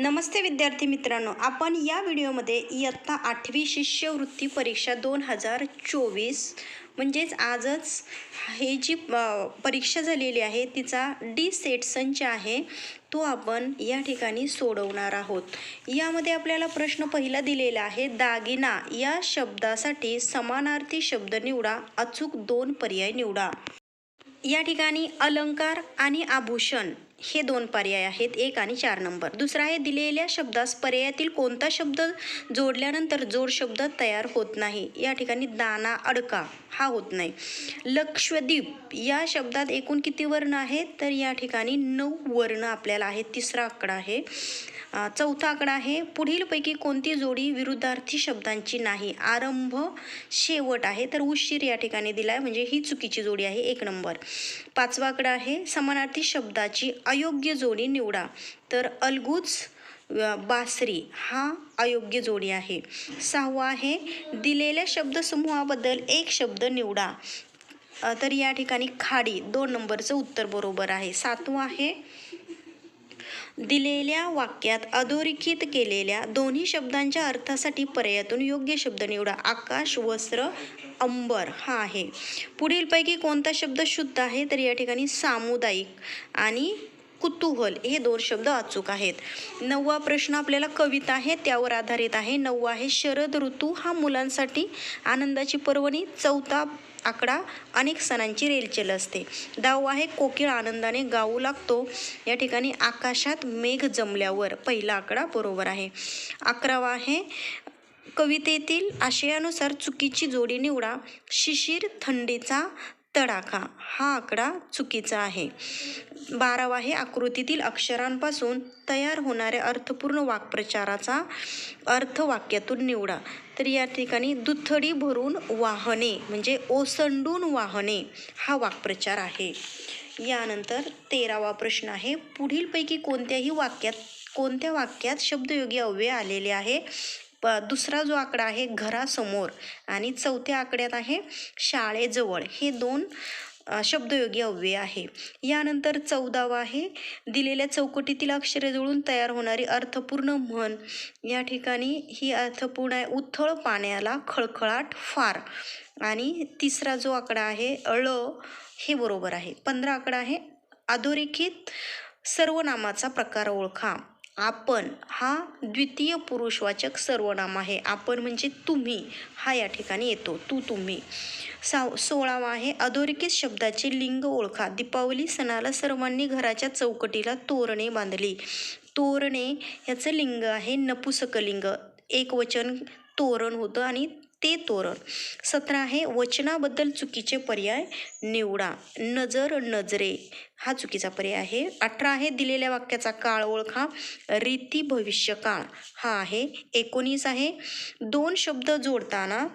नमस्ते विद्यार्थी मित्रांनो आपण या व्हिडिओमध्ये इयत्ता आठवी शिष्यवृत्ती परीक्षा दोन हजार चोवीस म्हणजेच आजच हे जी परीक्षा झालेली आहे तिचा डी सेट संच आहे तो आपण या ठिकाणी सोडवणार आहोत. यामध्ये आपल्याला प्रश्न पहिला दिलेला आहे दागिना या शब्दासाठी समानार्थी शब्द निवडा अचूक दोन पर्याय निवडा. या ठिकाणी अलंकार आणि आभूषण. हे दोन पर्याय आहेत एक आणि चार नंबर. दुसरा आहे दिलेल्या शब्दास पर्यायातील कोणता शब्द जोडल्यानंतर जोड शब्द तयार होत नाही? या ठिकाणी दाना अडका हा होत नाही. लक्षद्वीप या शब्दात एकूण किती वर्ण आहेत? तर या ठिकाणी नऊ वर्ण आपल्याला आहे तिसरा आकडा आहे. चौथा आकडा आहे. पुढीलपैकी कोणती जोडी विरुद्धार्थी शब्दांची नाही? आरंभ शेवट आहे. तर उशीर या ठिकाणी दिला आहे म्हणजे ही चुकीची जोडी आहे. एक नंबर. पाचवा आकडा आहे. समानार्थी शब्दाची अयोग्य जोडी निवडा. तर अलगूच बासरी हा अयोग्य जोडी आहे. सहावा आहे दिलेल्या शब्दसमूहाबद्दल एक शब्द निवडा. तर या ठिकाणी खाडी दोन नंबरचं उत्तर बरोबर आहे. सातवं आहे दिलेल्या वाक्यात अधोरेखित केलेल्या दोन्ही शब्दांच्या अर्थासाठी पर्यायातून योग्य शब्द निवडा. आकाश वस्त्र अंबर हा आहे. पुढीलपैकी कोणता शब्द शुद्ध आहे? तर या ठिकाणी सामुदायिक आणि कुतूहल हे दोन शब्द अचूक आहेत. नववा प्रश्न आपल्याला कविता आहे त्यावर आधारित आहे. नववा आहे शरद ऋतू हा मुलांसाठी आनंदाची पर्वणी चौथा आकडा अनेक सणांची रेलचेल असते. दहावा आहे कोकिळ आनंदाने गाऊ लागतो. या ठिकाणी आकाशात मेघ जमल्यावर पहिला आकडा बरोबर आहे. अकरावा आहे कवितेतील आशयानुसार चुकीची जोडी निवडा. शिशिर थंडीचा तडाखा हा आकडा चुकीचा आहे. बारावा हे आकृतीतील अक्षरांपासून तयार होणाऱ्या अर्थपूर्ण वाक्प्रचाराचा अर्थ वाक्यातून निवडा. तर या ठिकाणी दुथडी भरून वाहने म्हणजे ओसंडून वाहने हा वाक्प्रचार आहे. यानंतर तेरावा प्रश्न आहे. पुढीलपैकी कोणत्याही वाक्यात कोणत्या वाक्यात शब्दयोगी अव्यय आलेले आहे? प दुसरा जो आकडा आहे घरासमोर आणि चौथ्या आकड्यात आहे शाळेजवळ. हे दोन शब्दयोगी अव्यय आहे. यानंतर चौदावा आहे. दिलेल्या चौकटीतील अक्षरे जुळून तयार होणारी अर्थपूर्ण म्हण. या ठिकाणी ही अर्थपूर्ण आहे. उथळ पाण्याला खळखळाट फार. आणि तिसरा जो आकडा आहे ळ हे बरोबर आहे. पंधरा आकडा आहे. अधोरेखित सर्वनामाचा प्रकार ओळखा. आपण हा द्वितीय पुरुषवाचक सर्वनाम आहे. आपण म्हणजे तुम्ही. हा या ठिकाणी येतो. तू तुम्ही. साव सोळावा आहे. अधोरेखित शब्दाचे लिंग ओळखा. दीपावली सणाला सर्वांनी घराच्या चौकटीला तोरणे बांधली. तोरणे ह्याचं लिंग आहे नपुसकलिंग. एक वचन तोरण होतं आणि ते तोरण. सतरा आहे वचनाबद्दल चुकीचे पर्याय निवडा. नजर नजरे. हा चुकीचा पर्याय आहे. अठरा आहे दिलेल्या वाक्याचा काळ ओळखा. रीती भविष्य काळ. हा आहे. एकोणीस आहे. दोन शब्द जोडताना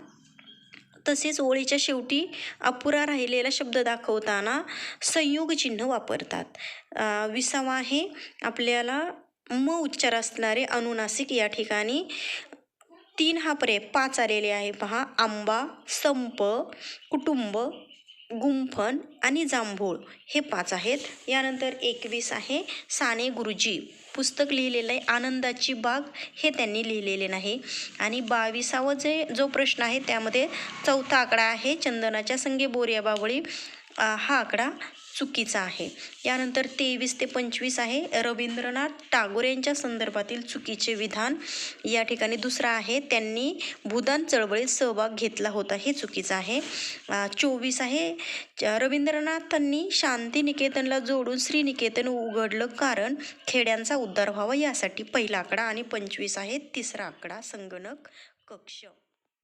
तसेच ओळीच्या शेवटी अपुरा राहिलेला शब्द दाखवताना संयोग चिन्ह वापरतात. विसावा आहे. आपल्याला म उच्चार असणारे अनुनासिक या ठिकाणी तीन हा पर्याय पाच आलेले आहे पहा. आंबा संप कुटुंब गुंफण आणि जांभूळ हे पाच आहेत. यानंतर एकवीस आहे. साने गुरुजी पुस्तक लिहिलेलं आहे. आनंदाची बाग हे त्यांनी लिहिलेले नाही. आणि बावीसावं जे जो प्रश्न आहे त्यामध्ये चौथा आकडा आहे. चंदनाच्या संगे बोरिया बावळी. हा आकडा चुकीचा आहे. यानंतर तेवीस ते पंचवीस आहे. रवींद्रनाथ टागोर यांच्या संदर्भातील चुकीचे विधान या ठिकाणी दुसरा आहे. त्यांनी भूदान चळवळीत सहभाग घेतला होता. हे चुकीचं आहे. चोवीस आहे. रवींद्रनाथांनी शांतिनिकेतनला जोडून श्रीनिकेतन उघडलं कारण खेड्यांचा उद्धार व्हावा यासाठी पहिला आकडा आणि पंचवीस आहे. तिसरा आकडा संगणक कक्ष.